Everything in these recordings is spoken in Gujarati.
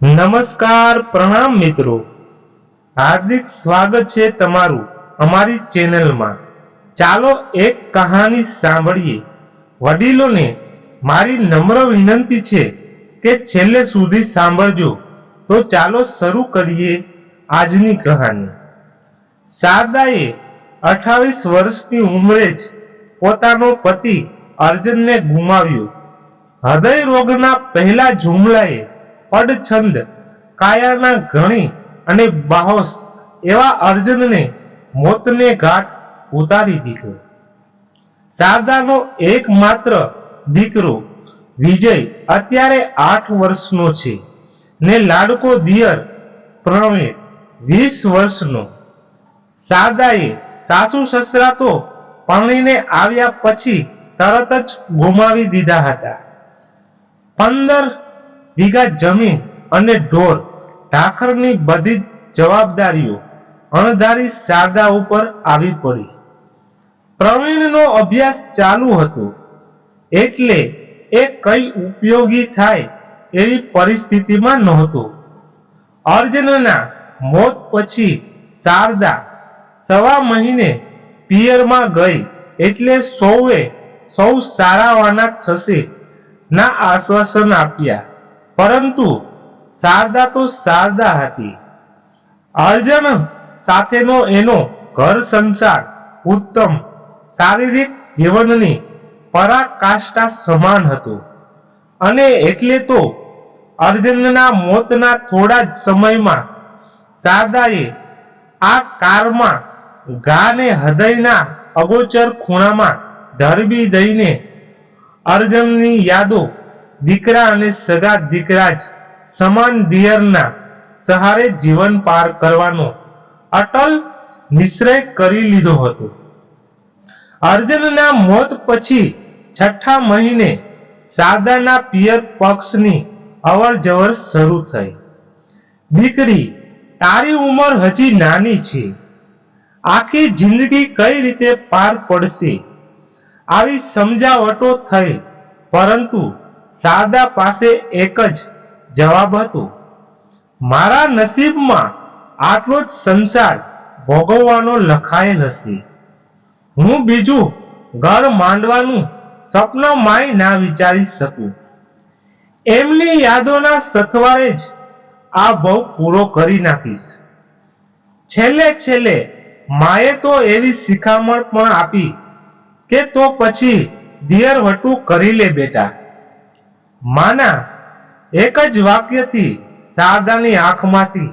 નમસ્કાર પ્રણામ મિત્રો. હાર્દિક સ્વાગત છે તમારું અમારી ચેનલમાં. ચાલો એક કહાની સાંભળીએ. વડીલોને મારી નમ્ર વિનંતી છે કે છેલ્લે સુધી સાંભળજો. તો ચાલો શરૂ કરીએ આજની કહાની. શારદાએ અઠાવીસ વર્ષની ઉંમરે જ પોતાનો પતિ અર્જુનને ગુમાવ્યો. હૃદય રોગના પહેલા જુમલાએ પડછંદ, કાયાના ઘણી અને બાહોસ એવા અર્જુનને મોતને ઘાટ ઉતારી દીધો. શારદાનો એકમાત્ર દીકરો વિજય અત્યારે આઠ વર્ષનો છે ને લાડકો દિયર પ્રવીણ વીસ વર્ષનો. શારદાએ સાસુ સસરા તો પરણીને આવ્યા પછી તરત જ ગુમાવી દીધા હતા. પંદર વીઘા જમીન અને ઢોર, ઢાખરની બધી જવાબદારીઓ અણધારી શારદા ઉપર આવી પડી. પ્રવીણનો અભ્યાસ ચાલુ હતો. એટલે એ કઈ ઉપયોગી થાય એવી પરિસ્થિતિમાં નહોતો. અર્જુનના મોત પછી શારદા સવા મહિને પિયરમાં ગઈ એટલે સૌએ સૌ સારાવાના થશે ના આશ્વાસન આપ્યા. પરંતુ શારદા તો શારદા હતી. અર્જન સાથેનો એનો ઘર સંસાર ઉત્તમ શારીરિક જીવનની પરાકાષ્ઠા સમાન હતો. અને એટલે તો અર્જુનના મોતના થોડા જ સમયમાં શારદાએ આ કારમાં ગાને હૃદયના અગોચર ખૂણામાં ધરબી દઈને અર્જુનની યાદો દીકરા અને સગા દીકરા જ સમાન દિયરના સહારે જીવન પાર કરવાનો અટલ નિશ્ચય કરી લીધો હતો. અર્જુનના મોત પછી છઠ્ઠા મહિને સાદાના પિયર પક્ષની અવર જવર શરૂ થઈ. દીકરી તારી ઉંમર હજી નાની છે. આખી જિંદગી કઈ રીતે પાર પડશે? આવી સમજાવટો થઈ, પરંતુ શારદા પાસે એક જ જવાબ હતો, મારા નસીબમાં આટલો જ સંસાર ભોગવવાનો લખાયેલ હશે. હું બીજું ઘર માંડવાનું સ્વપ્ન માય ના વિચારી શકું. એમની યાદોના સથવારે જ આ ભવ પૂરો કરી નાખીશ. છેલ્લે છેલ્લે માએ તો એવી શિખામણ પણ આપી કે તો પછી દિયર વટું કરી લે બેટા. માના, એક જ વાક્યથી શારદાની આંખમાંથી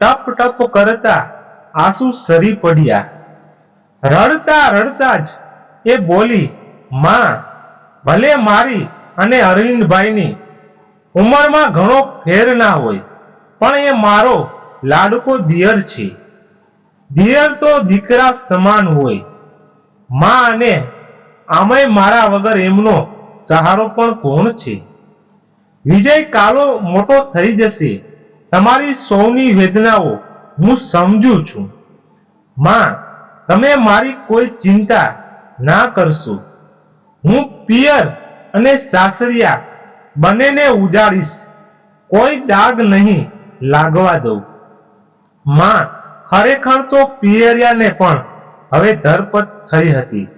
ટપ ટપ કરતા આંસુ સરી પડ્યા. રડતા રડતા જ એ બોલી, માં, ભલે મારી અને અરવિંદભાઈની ઉંમરમાં ઘણો ફેર ના હોય, પણ એ મારો લાડકો દિયર છે. દિયર તો દીકરા સમાન હોય. માં અને આમય મારા વગર એમનો સહારો પણ કોણ છે? વિજય કાલો મોટો થઈ જશે. તમારી સૌની વેદનાઓ હું સમજુ છું. માં, તમે મારી કોઈ ચિંતા ના કરશો. હું પિયર અને સાસરિયા બંનેને ઉજાડીશ. કોઈ દાગ નહીં લાગવા દઉં. માં, ખરેખર તો પિયરિયાને પણ હવે ધરપત થઈ હતી.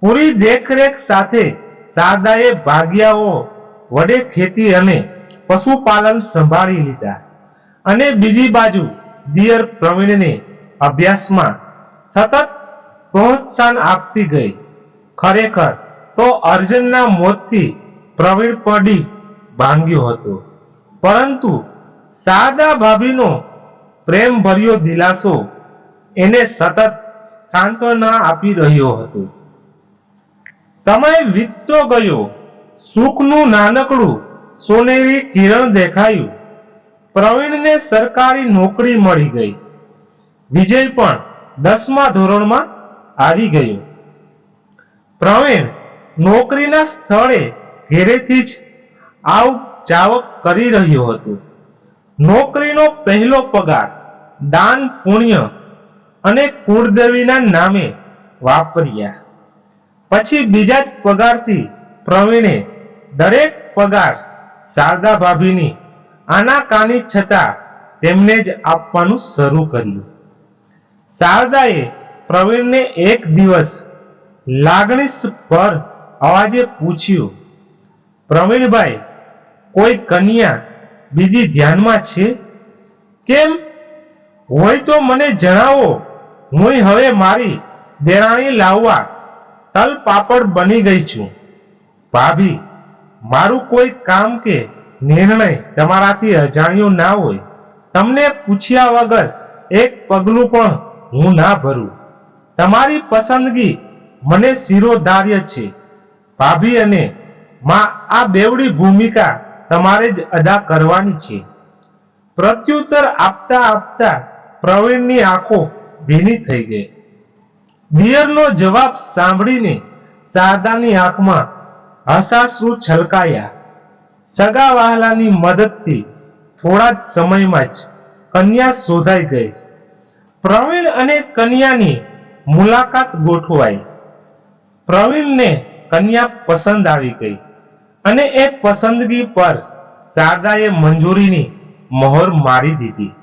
પૂરી દેખરેખ સાથે સાદાએ ભાગ્યાઓ વડે ખેતી અને પશુપાલન સંભાળી લીધા. અને બીજી બાજુ દિયર પ્રવીણને અભ્યાસમાં સતત પ્રોત્સાહન આપતી ગઈ. ખરેખર તો અર્જુનના મોતથી પ્રવીણ પડી ભાંગ્યો હતો. પરંતુ સાદા ભાભીનો પ્રેમ ભર્યો દિલાસો એને સતત સાંત્વના આપી રહ્યો હતો. સમય વીતતો ગયો. સુખનું નાનકડું સોનેરી કિરણ દેખાયું. પ્રવીણને સરકારી નોકરી મળી ગઈ. વિજય પણ દસમા ધોરણમાં આવી ગયો. પ્રવીણ નોકરીના સ્થળે ઘેરેથી જ આવ જાવક કરી રહ્યો હતો. નોકરીનો પહેલો પગાર દાન પુણ્ય અને કુળદેવીના નામે વાપર્યા. પછી બીજા જ પગારથી પ્રવીણે દરેક પગાર શારદા ભાભીની આનાકાની છતાં તેમને જ આપવાનું શરૂ કર્યું. શારદાએ પ્રવીણને એક દિવસ લાગણીસભર અવાજે પૂછ્યું, પ્રવીણભાઈ, કોઈ કન્યા બીજી ધ્યાનમાં છે? કેમ? હોય તો મને જણાવો. હું હવે મારી દેરાણી લાવવા તલ પાપડ બની ગઈ છું. ભાભી મારું કોઈ કામ કે નિર્ણય તમારાથી અજાણ્યો ના હોય, તમને પૂછ્યા વગર એક પગલું પણ હું ના ભરું. તમારી પસંદગી મને શિરોધાર્ય છે. ભાભી અને માં આ બેવડી ભૂમિકા તમારે જ અદા કરવાની છે. પ્રત્યુત્તર આપતા આપતા પ્રવીણની આંખો ભીની થઈ ગઈ. દિયરનો જવાબ સાંભળીને શારદાની આંખમાં હસાશ્રુ છલકાયા? સગા વહાલાની મદદથી થોડા જ સમયમાં જ કન્યા શોધાઈ ગઈ. પ્રવીણ અને કન્યાની મુલાકાત ગોઠવાઈ. પ્રવીણને કન્યા પસંદ આવી ગઈ અને એ પસંદગી પર શારદાએ મંજૂરીની મહોર મારી દીધી.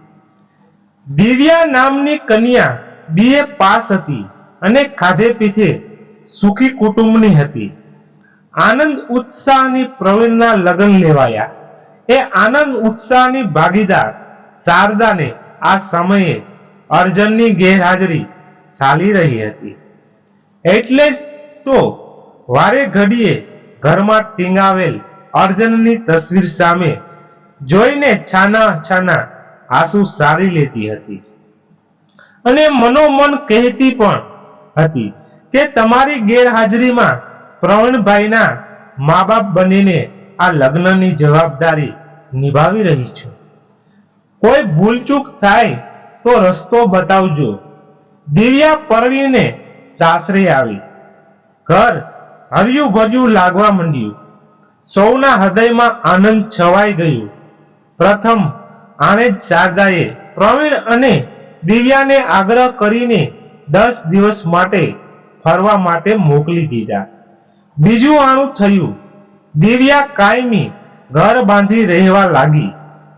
દિવ્યા નામની કન્યા બીએ પાસ હતી અને ખાધે પીધે સુખી કુટુંબની હતી. આનંદ ઉત્સાહની પ્રવીણના લગ્ન લેવાયા. એ આનંદ ઉત્સાહની ભાગીદાર શારદાને આ સમયે અર્જનની ગેરહાજરી ચાલી રહી હતી. એટલે જ તો વારે ઘડીએ ઘરમાં ટીંગાવેલ અર્જનની તસવીર સામે જોઈને છાના છાના આંસુ સારી લેતી હતી. અને મનોમન કહેતી પણ હતી કે તમારી ગેરહાજરીમાં પ્રવીણભાઈના મા બાપ બનીને આ લગ્નની જવાબદારી નિભાવી રહી છું. કોઈ ભૂલચૂક થાય તો રસ્તો બતાવજો. દિવ્યા પરવીને સાસરે આવી. ઘર હર્યું ભર્યું લાગવા માંડ્યું. સૌના હૃદયમાં આનંદ છવાઈ ગયું. પ્રથમ આણે જ શારદાએ પ્રવીણ અને દિવ્યાને આગ્રહ કરીને દસ દિવસ માટે ફરવા માટે મોકલી દીધા. બીજું આણું થયું. દિવ્યા કાયમી ઘર બાંધી રહેવા લાગી.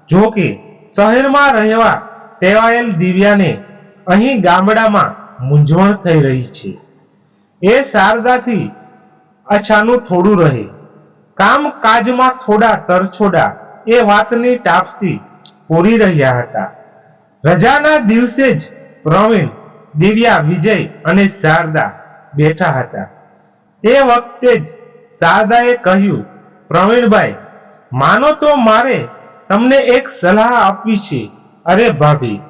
જો કે શહેરમાં રહેવા ટેવાયેલ દિવ્યાને અહીં ગામડામાં મૂંઝવણ થઈ રહી છે. એ શારદાથી અછાનું થોડું રહે. કામ કાજમાં થોડા તરછોડા એ વાતની ટાપસી પૂરી રહ્યા હતા. રજાના દિવસે જ પ્રવીણ, દિવ્યા, વિજય અને શારદા બેઠા હતા. એ વખતે જ સાદાએ કહ્યું, પ્રવીણભાઈ, માનો તો મારે તમને એક સલાહ આપવી છે. અરે ભાભી,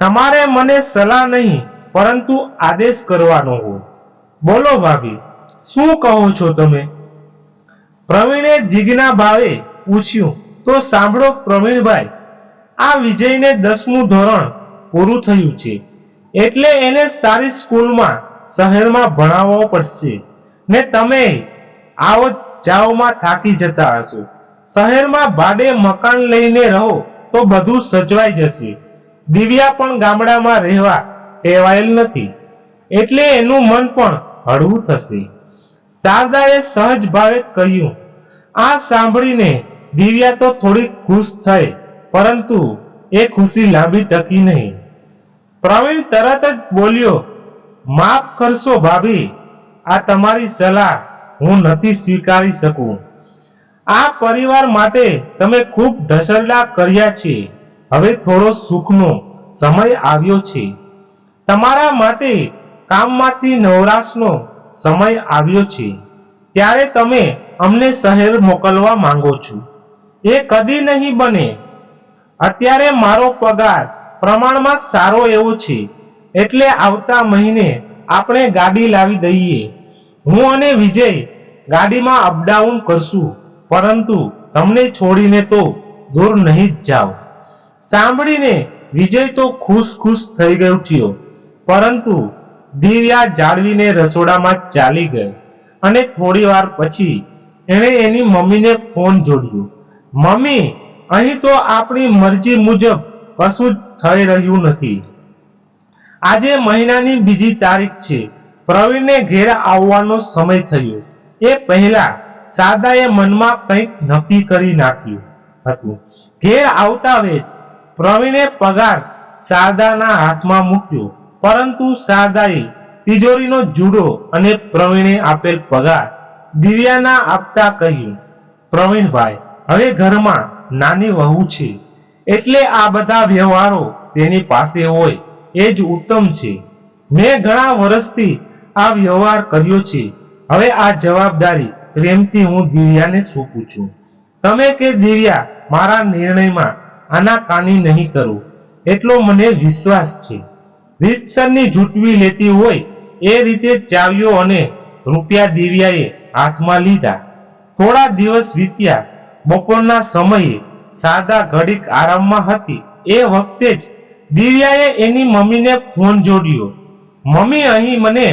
તમારે મને સલાહ નહીં, પરંતુ આદેશ કરવાનો હોય. બોલો ભાભી, શું કહો છો તમે? પ્રવીણે જીજ્ઞા ભાવે પૂછ્યું, તો સાંભળો પ્રવીણભાઈ, આ વિજયને દસમું ધોરણ પૂરું થયું છે. એટલે એને સારી સ્કૂલમાં શહેરમાં ભણાવવો પડશે. ને તમે આવો જાઓમાં થાકી જતા હશો. શહેરમાં ભાડે મકાન લઈને રહો તો બધું સચવાઈ જશે. દિવ્યા પણ ગામડામાં રહેવા ટેવાયેલ નથી. એટલે એનું મન પણ હળવું થશે. શારદાએ સહજ ભાવે કહ્યું, આ સાંભળીને દિવ્યા તો થોડી ખુશ થઈ, પરંતુ એ ખુશી લાંબી ટકી નહીં. પ્રવીણ તરત જ બોલ્યો, માફ કરશો ભાભી આ તમારી સલાહ હું નથી સ્વીકારી શકું. આ પરિવાર માટે તમે ખૂબ ઢસરડા કર્યા છે. હવે થોડો સુખનો સમય આવ્યો છે. તમારા માટે કામમાંથી નવરાશનો સમય આવ્યો છે. ત્યારે તમે અમને શહેર મોકલવા માંગો છો. એ કદી નહીં બને. અત્યારે મારો પગાર પ્રમાણમાં સારો એવો છે. એટલે આવતા મહિને આપણે ગાડી લાવી દઈએ. હું અને વિજય ગાડીમાં અપડાઉન કરશું, પરંતુ તમને છોડીને તો દૂર નહીં જ જાઓ. સાંભળીને વિજય તો ખુશ ખુશ થઈ ગયો થયો, પરંતુ દિવ્યા જાળવીને રસોડામાં ચાલી ગઈ અને થોડી વાર પછી એણે એની મમ્મીને ફોન જોડ્યો. મમ્મી, અહીં તો આપણી મરજી મુજબ કશું જ થઈ રહ્યું નથી. આજે મહિનાની બીજી તારીખ છે. પ્રવીણને ઘેર આવવાનો સમય થયો. એ પહેલા સાદાએ મનમાં કંઈક નક્કી કરી નાખ્યું હતું. ઘેર આવતા વેત પ્રવીણે પગાર સાદાના હાથમાં મૂક્યો. પરંતુ સાદાએ તિજોરીનો જુડો અને પ્રવીણે આપેલ પગાર દિવ્યાના આપતા કહ્યું, પ્રવીણભાઈ, હવે ઘરમાં નાની વહુ છે. એટલે આ બધા વ્યવહારો તેની પાસે હોય. એ જ ઉત્તમ છે. મેં ઘણા વર્ષથી આ વ્યવહાર કર્યો છે. હવે આ જવાબદારી પ્રેમથી હું દિવ્યાને સોંપું છું. તમે કે દિવ્યા, મારા નિર્ણયમાં આનાકાની નહીં કરો. એટલો મને વિશ્વાસ છે. રીતસરની જૂટવી લેતી હોય એ રીતે ચાવ્યો અને રૂપિયા દિવ્યાએ હાથમાં લીધા. થોડા દિવસ વીત્યા. બપોરના સમયે સાદા ઘડીક આરામમાં હતી. એ વખતે જ દિવ્યાએ એની મમ્મીને ફોન જોડ્યો. મમ્મી, અહીં મને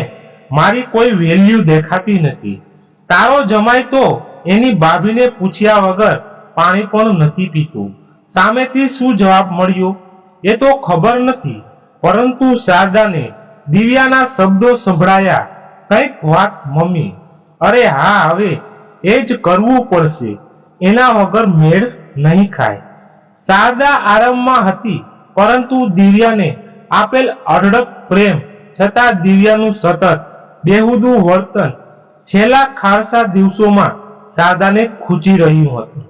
મારી કોઈ વેલ્યુ દેખાતી નથી. તારો જમાય તો એની ભાભીને પૂછ્યા વગર પાણી પણ નથી પીતું. સામેથી શું જવાબ મળ્યો? એ તો ખબર નથી. પરંતુ શારદાને દિવ્યાના શબ્દો સંભળાયા. કંઈક વાત મમ્મી, અરે હા, હવે એ જ કરવું પડશે. એના વગર મેળ નહીં ખાય. શારદા આરામમાં હતી, પરંતુ દિવ્યાને આપેલ અઢળક પ્રેમ છતાં દિવ્યાનું સતત બેહુદું વર્તન છેલ્લા ખાલસા દિવસોમાં સાદાને ખૂચી રહ્યું હતું.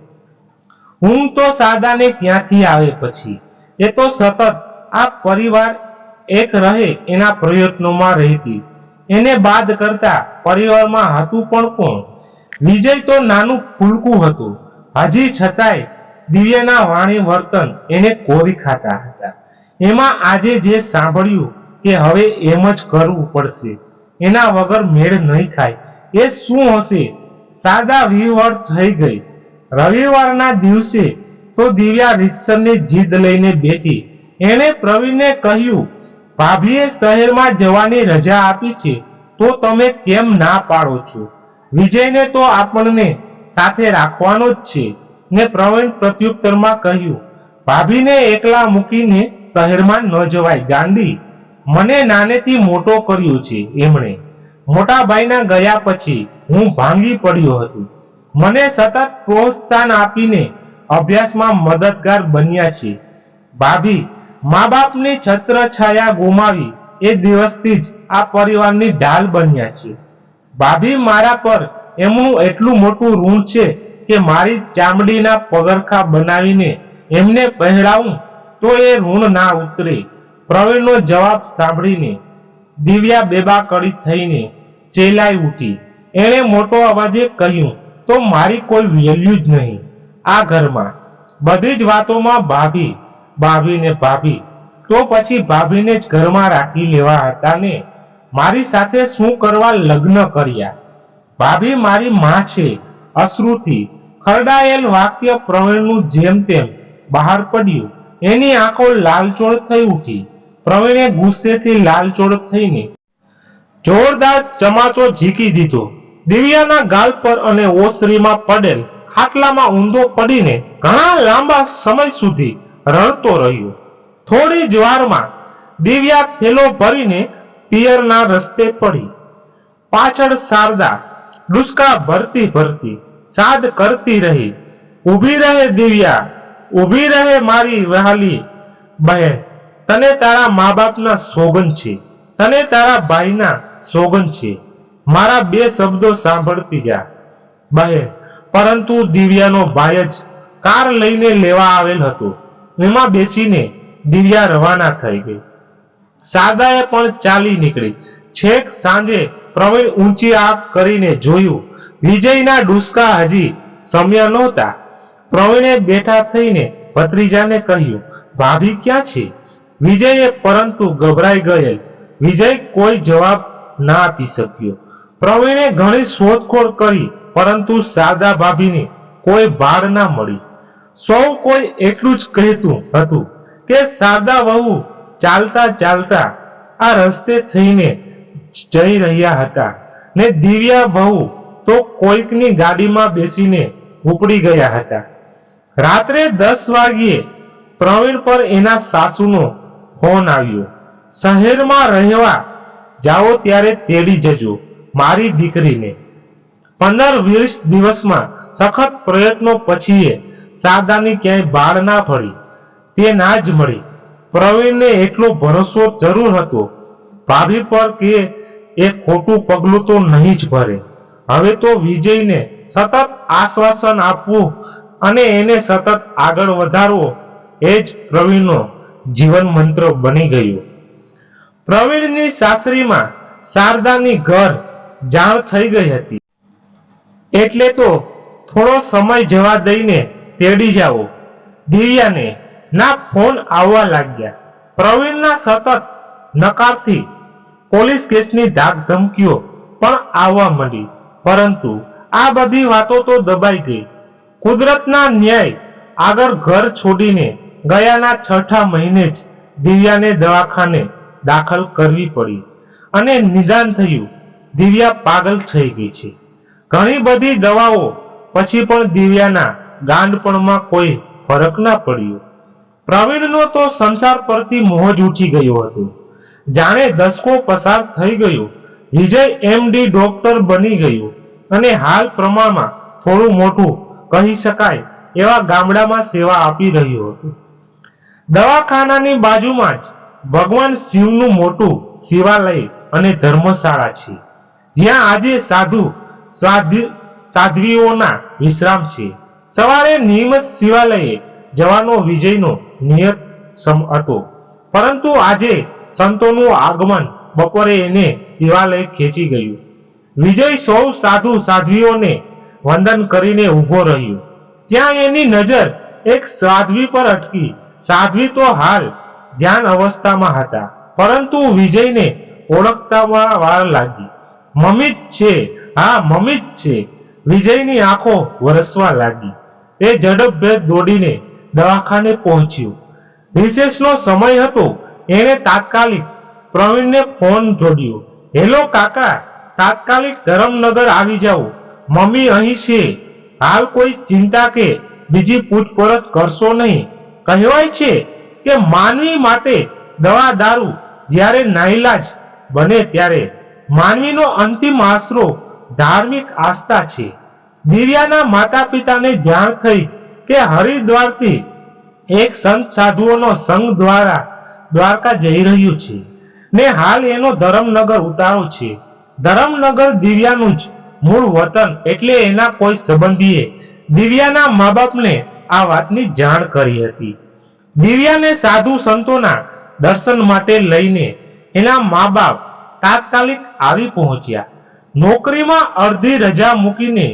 હું તો સાદાને ત્યાંથી આવે પછી? એ તો સતત આ પરિવાર એક રહે એના પ્રયત્નોમાં રહેતી. એને બાદ કરતા પરિવારમાં હતું પણ કોણ? વિજય તો નાનું ફૂલકું હતું. હજી છતાંય દિવ્યાના વાણી વર્તન એને કોરી ખાતા હતા. એમાં આજે જે સાંભળ્યું કે હવે એમ જ કરવું પડશે. એના વગર મેળ નહીં ખાય. એ શું હશે? સાદા વિહવળ થઈ ગઈ. રવિવારના દિવસે તો દિવ્યા રીતસરની જીદ લઈને બેઠી. એણે પ્રવીણને કહ્યું, ભાભીએ શહેરમાં જવાની રજા આપી છે, તો તમે કેમ ના પાડો છો? વિજયને તો આપણને સાથે રાખવાનો જ છે. ને પ્રવીણ પ્રત્યુત્તરમાં કહ્યું, ભાભીને એકલા મૂકીને શહેરમાં ન જવાય ગાંડી. મને નાનેથી મોટો કર્યો છે, એમણે. મોટા ભાઈના ગયા પછી હું ભાંગી પડ્યો હતો. મને સતત પ્રોત્સાહન આપીને અભ્યાસમાં મદદગાર બન્યા છે. ભાભી મા બાપની છત્ર છાયા ગુમાવી એ દિવસથી જ આ પરિવારની ઢાલ બન્યા છે. ભાભી મારા પર એમનું એટલું મોટું ઋણ છે કે મારી ચામડીના પગરખા બનાવીને એમને પહેરાવું તો એ ઋણ ના ઉતરે. પ્રવીણનો જવાબ સાંભળીને દિવ્યા બેબાકડી થઈને ચેલાઈ ઉઠી. એણે મોટો અવાજે કહ્યું, તો મારી કોઈ વેલ્યુ જ નહીં. આ ઘરમાં બધી જ વાતોમાં ભાભી ભાભી ને ભાભી. તો પછી ભાભીને જ ઘરમાં રાખી લેવા હતા ને? મારી સાથે શું કરવા લગ્ન કર્યા? ભાભી મારી માં છે, અશ્રુથી. ખરડાયેલ વાક્ય પ્રવીણનું જેમ તેમ બહાર પડ્યું. એની આંખો લાલચોળ થઈ ઉઠી. પ્રવીણે ગુસ્સેથી લાલચોળ થઈને જોરદાર ચમાચો ઝીકી દીધો. દિવ્યાના ગાલ પર અને ઓસરીમાં પડેલ ખાટલામાં ઊંધો પડીને ઘણા લાંબા સમય સુધી રડતો રહ્યો. થોડી જ વારમાં દિવ્યા થેલો ભરીને પિયરના રસ્તે પડી. પાછળ શારદા ડુસકા ભરતી ભરતી સાદ કરતી રહી. ઊભી રહે દિવ્યા, ઊભી રહે મારી વહાલી, બહેન. તને તારા મા બાપના સોગન છે. તને તારા ભાઈના સોગન છે. મારા બે શબ્દો સાંભળતી જા. બહેન પરંતુ દિવ્યાનો ભાઈ જ કાર લઈને લેવા આવેલ હતો. એમાં બેસીને દિવ્યા રવાના થઈ ગઈ. સાદાએ પણ ચાલી નીકળી. છેક સાંજે પ્રવીણ ઊંચી આંખ કરીને જોયું, વિજયના ડુસકા હજી સમ્યા નહોતા. પ્રવીણે બેઠા થઈને ભત્રીજાને કહ્યું, ભાભી ક્યાં છે? વિજયે પરંતુ ગભરાઈ ગયેલ. વિજય કોઈ જવાબ ના આપી શક્યો. પ્રવીણે ઘણી શોધખોળ કરી, પરંતુ સાદા ભાભીની કોઈ ભાડ ના મળી. સૌ કોઈ એટલું જ કહેતું હતું કે સાદા વહુ ચાલતા ચાલતા આ રસ્તે થઈને જઈ રહ્યા હતા ને દિવ્યા બહુ તો કોઈકની ગાડીમાં બેસીને ઉપડી ગયા હતા. રાત્રે દસ વાગ્યે પ્રવીણ પર એના સાસુનો ફોન આવ્યો. શહેરમાં રહેવા જાઓ ત્યારે તેડી જજો મારી દીકરીને. પંદર વીસ દિવસમાં સખત પ્રયત્નો પછીએ સાદાની ક્યાંય બાળ ના પડી. તે ના જ મળી. પ્રવીણને એટલો ભરોસો જરૂર હતો. ભાભી પર કે એ ખોટું પગલું તો નહીં જ ભરે. હવે તો વિજયને સતત આશ્વાસન આપવું અને એને સતત આગળ વધારવો એ જ પ્રવીણનો જીવન મંત્ર બની ગયું. પ્રવીણની સાસરીમાં શારદાની ઘર જાણ થઈ ગઈ હતી. એટલે તો થોડો સમય જવા દઈને તેડી જાઓ. દિવ્યાને ના ફોન આવવા લાગ્યા. પ્રવીણના સતત નકારથી પોલીસ કેસની ધાક ધમકીઓ પણ આવવા મળી પરંતુ આ બધી વાતો તો દબાઈ ગઈ. કુદરતના ન્યાય આગળ ઘર છોડીને ગયાના છઠ્ઠા મહિને જ દિવ્યાને દવાખાને દાખલ કરવી પડી અને નિદાન થયું. દિવ્યા પાગલ થઈ ગઈ છે. ઘણી બધી દવાઓ પછી પણ દિવ્યાના ગાંડપણમાં કોઈ ફરક ના પડ્યો. પ્રવીણનો તો સંસાર પરથી મોહ જ ઉઠી ગયો હતો. જાણે દસકો પસાર થઈ ગયો. વિજય એમડી ડોક્ટર બની ગયો અને હાલ પ્રમાણમાં થોડું મોટું કહી શકાય એવા ગામડામાં સેવા આપી રહ્યો હતો. દવાખાનાની બાજુમાં જ ભગવાન શિવનું મોટું શિવાલય અને ધર્મશાળા છે. જ્યાં આજે સાધુ સાધ્વીઓના વિશ્રામ છે. સવારે નિયમિત શિવાલયે જવાનો વિજયનો નિયત સમ હતો. પરંતુ આજે સંતોનું આગમન બપોરે એને શિવાલય ખેંચી ગયું. વિજય સૌ સાધુ, સાધ્વીઓને વંદન કરીને ઊભો રહ્યો. ત્યાં એની નજર એક સાધ્વી પર અટકી સાધ્વી તો હાલ ધ્યાન અવસ્થામાં હતા, પરંતુ વિજયને ઓળખતામાં વાર લાગી. મમ્મી જ છે, હા મમ્મી જ છે. વિજયની આંખો વરસવા લાગી. એ ઝડપભેર દોડીને દવાખાને પહોંચ્યો. રિસેસનો સમય હતો, એણે તાત્કાલિક પ્રવીણને ફોન જોડ્યો. હેલો કાકા, તાત્કાલિક ધરમનગર આવી જાઓ. મમ્મી અહીં છે. હાલ કોઈ ચિંતા કે બીજી પૂછપરછ કરશો નહીં? કહેવાય છે કે માનવી માટે દવા દારૂ જ્યારે નાઇલાજ બને ત્યારે માનવીનો અંતિમ આશરો ધાર્મિક આસ્થા છે. દિવ્યાના માતા પિતાને જાણ થઈ કે હરિદ્વારથી એક સંત સાધુઓનો સંઘ દ્વારા દ્વારકા જઈ રહ્યું છે ને હાલ એનો ધરમનગર ઉતારો છે. ધરમનગર દિવ્યાનું જ મૂળ વતન એટલે એના કોઈ સંબંધીએ. દિવ્યાના મા બાપને આ વાતની જાણ કરી હતી. દિવ્યાને સાધુ સંતોના દર્શન માટે લઈને એના મા બાપ તાત્કાલિક આવી પહોંચ્યા. નોકરીમાં અડધી રજા મૂકીને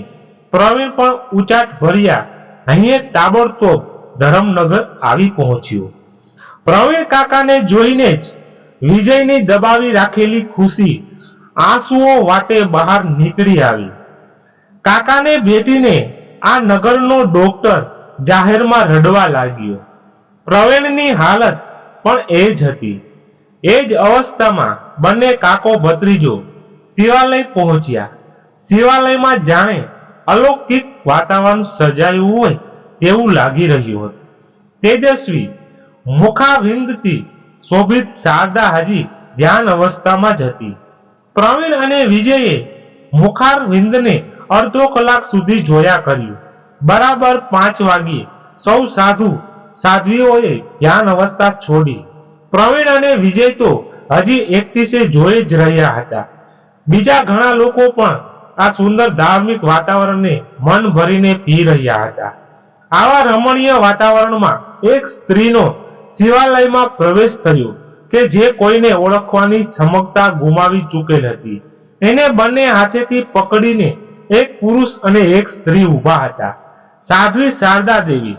પ્રવીણ પણ ઉચાટ ભર્યા. અહીંયા તાબડતોબ ધરમનગર આવી પહોંચ્યો. પ્રવીણ કાકાને જોઈને જ વિજયની દબાવી રાખેલી ખુશી આંસુઓ વાટે બહાર નીકળી આવી. કાકાને ભેટીને આ નગરનો ડોક્ટર જાહેરમાં રડવા લાગ્યો. પ્રવીણની હાલત પણ એ જ હતી. એ જ અવસ્થામાં બંને કાકો ભત્રીજો શિવાલય પહોંચ્યા. શિવાલયમાં જાણે અલૌકિક વાતાવરણ સર્જાયું હોય તેવું લાગી રહ્યું હતું. તેજસ્વી, મુખાવિંદથી શોભિત શારદા હાજી ધ્યાન અવસ્થામાં જ હતી. પ્રવીણ અને વિજયે મુખારવિંદને અડધો કલાક સુધી જોયા કર્યું. બરાબર પાંચ વાગ્યે સૌ સાધુ સાધ્વીઓએ ધ્યાન અવસ્થા છોડી. પ્રવીણ અને વિજય તો હજી એકટીસે જોઈ જ રહ્યા હતા. બીજા ઘણા લોકો પણ આ સુંદર ધાર્મિક વાતાવરણને મન ભરીને પી રહ્યા હતા. આવા રમણીય વાતાવરણમાં એક સ્ત્રીનો શિવાલયમાં પ્રવેશ થયો કે જે કોઈને ઓળખવાની ક્ષમતા ગુમાવી ચૂકેલ હતી એને બંને હાથેથી પકડીને એક પુરુષ અને એક સ્ત્રી ઊભા હતા. સાધ્વી શારદા દેવી.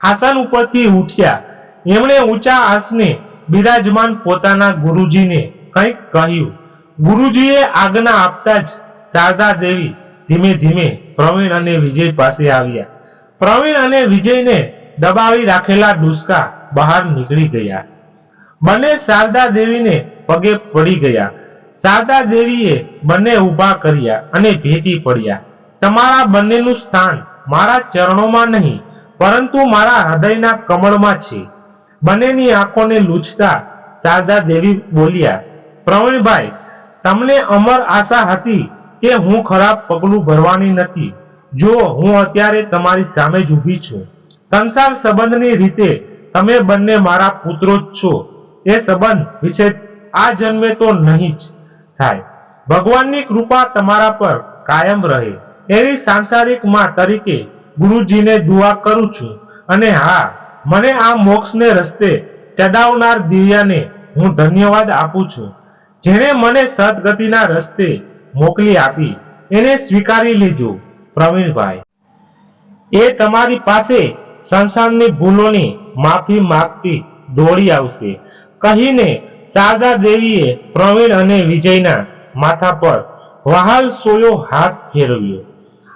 આસન ઉપરથી ઉઠ્યા. એમણે ઊંચા આસને બિરાજમાન પોતાના ગુરુજીને કંઈક કહ્યું. ગુરુજીએ આજ્ઞા આપતા જ શારદા દેવી ધીમે ધીમે પ્રવીણ અને વિજય પાસે આવ્યા. પ્રવીણ અને વિજયને દબાવી રાખેલા ડુસકા બહાર નીકળી ગયા. બંને શારદા દેવીને પગે પડી ગયા. શારદા દેવીએ બંને ઊભા કર્યા અને ભેટી પડ્યા. તમારા બંનેનું સ્થાન મારા ચરણોમાં નહીં, પરંતુ મારા હૃદયના કમળમાં છે. બંનેની આંખોને લૂછતા શારદા દેવી બોલ્યા, પ્રવીણભાઈ, તમને અમર આશા હતી કે હું ખરાબ પગલું ભરવાની નથી. જો હું અત્યારે તમારી સામે જ ઊભી છું. સંસાર સંબંધની રીતે તમે બંને મારા પુત્રો જ છો. એ સંબંધ વિશે આ જન્મે તો નહીં જ થાય. ભગવાનની કૃપા તમારા પર કાયમ રહે. એવી સાંસારિકમાં તરીકે ગુરુજીને દુઆ કરું છું. અને હા, મને આ મોક્ષને રસ્તે ચડાવનાર દિવ્યાને હું ધન્યવાદ આપું છું. જેણે મને સદગતિના રસ્તે મોકલી આપી, એને સ્વીકારી લીજો પ્રવીણભાઈ. એ તમારી પાસે સંસારની ભૂલોની માફી માગતી દોડી આવશે. કહીને શારદા દેવીએ પ્રવીણ અને વિજયના માથા પર વહાલ સોયો હાથ ફેરવ્યો.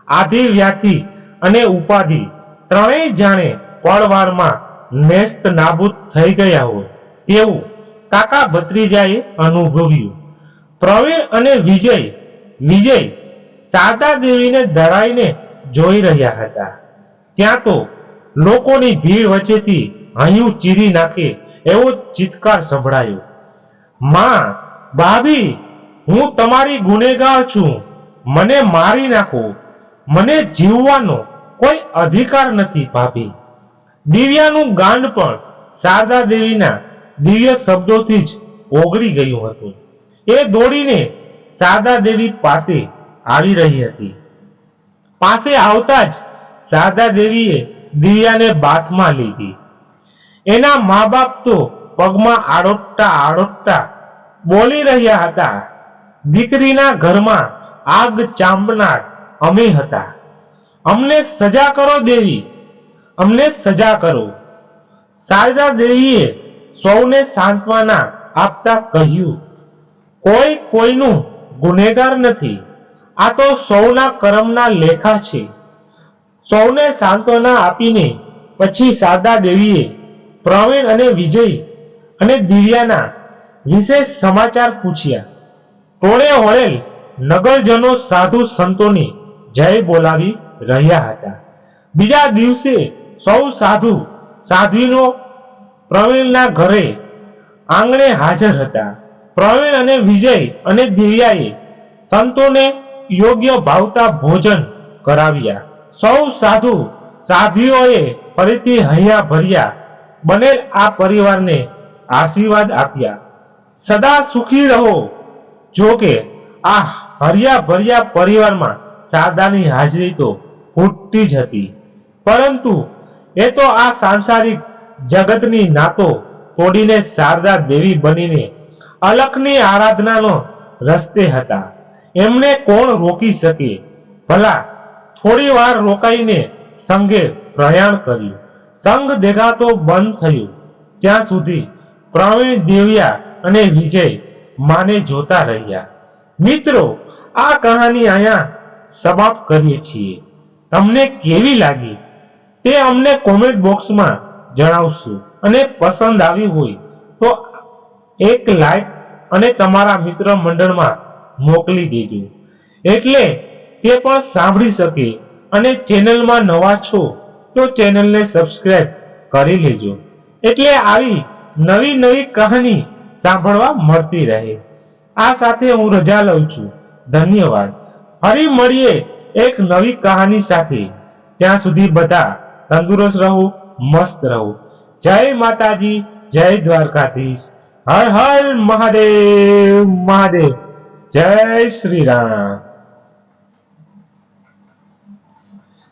આધિ વ્યાધિ અને ઉપાધિ ત્રણેય જાણે પળવાળમાં નેસ્ત નાબૂદ થઈ ગયા હોય. તેવું કાકા ભત્રીજાએ અનુભવ્યું. પ્રવીણ અને વિજય વિજય શારદા દેવીને ધરાઈને જોઈ રહ્યા હતા. ત્યાં તો લોકોની ભીડ વચ્ચેથી હૈયું ચીરી નાખે એવો ચિત્કાર સંભળાયો. માં, ભાભી, હું તમારી ગુનેગાર છું. મને મારી નાખો. મને જીવવાનો કોઈ અધિકાર નથી, ભાભી. દિવ્યાનું ગાંડ પણ શારદા દેવીના દિવ્ય શબ્દોથી જ ઓગળી ગયું હતું. એ દોડીને શારદા દેવી પાસે આવી રહી હતી. પાસે આવતા જ શારદા દેવીએ દિવ્યાને બાથમાં લીધી. એના મા બાપ તો પગમાં આડોટતા આડોટતા બોલી રહ્યા હતા, દીકરીના ઘરમાં આગ ચાંબનાર અમે હતા. અમને સજા કરો દેવી. અમને સજા કરો. શારદા દેવીએ સૌને સાંત્વના આપતા કહ્યું, કોઈ કોઈનું ગુનેગાર નથી. આ તો સૌના કર્મના લેખા છે. સૌને સાંત્વના આપીને પછી શારદા દેવીએ પ્રવીણ અને વિજય અને દિવ્યાના વિશેષ સમાચાર પૂછ્યા. ટોળે હોળેલ નગરજનો સાધુ સંતોની જય બોલાવી રહ્યા હતા. બીજા દિવસે સૌ સાધુ સાધ્વીનો પ્રવીણના ઘરે આંગણે હાજર હતા. પ્રવીણ અને વિજય અને દિવ્યાએ સંતોને યોગ્ય ભાવતા ભોજન કરાવ્યા. સૌ સાધુ સાધ્વીઓએ ફરીથી હૈયા ભર્યા. બનેલ આ પરિવારને આશીર્વાદ આપ્યા. સદા સુખી રહો. જો કે આ હરિયા ભર્યા પરિવારમાં શારદાની હાજરી તો ખૂટતી જ હતી. પરંતુ એ તો આ સાંસારિક જગતની નાતો તોડીને શારદા દેવી બનીને અલખની આરાધનાનો રસ્તે હતા. એમને કોણ રોકી શકે? ભલા થોડી વાર રોકાઈને સંઘે પ્રયાણ કર્યું. સંઘ દેખાતો બંધ થયું. ત્યાં સુધી પ્રવીણ, દેવિયા અને વિજય માને જોતા રહ્યા. મિત્રો, આ કહાની અહીંયા સમાપ્ત કરીએ છીએ. તમને કેવી લાગી? તે અમને કોમેન્ટ બોક્સમાં જણાવશો. અને પસંદ આવી હોય તો એક લાઈક અને તમારા મિત્ર મંડળમાં મોકલી દેજો. એટલે તે પણ સાંભળી શકે અને ચેનલમાં નવા છો તો ચેનલને સબસ્ક્રાઇબ કરી લેજો. એટલે આવી નવી નવી કહાની સાંભળવા મળતી રહે. આ સાથે હું રજા લઉં છું. ધન્યવાદ. ફરી મળીએ એક નવી કહાની સાથે. ત્યાં સુધી બધા તંદુરસ્ત રહો, મસ્ત રહો. જય માતાજી, જય દ્વારકાધીશ. હર હર મહાદેવ મહાદેવ. જય શ્રી રામ.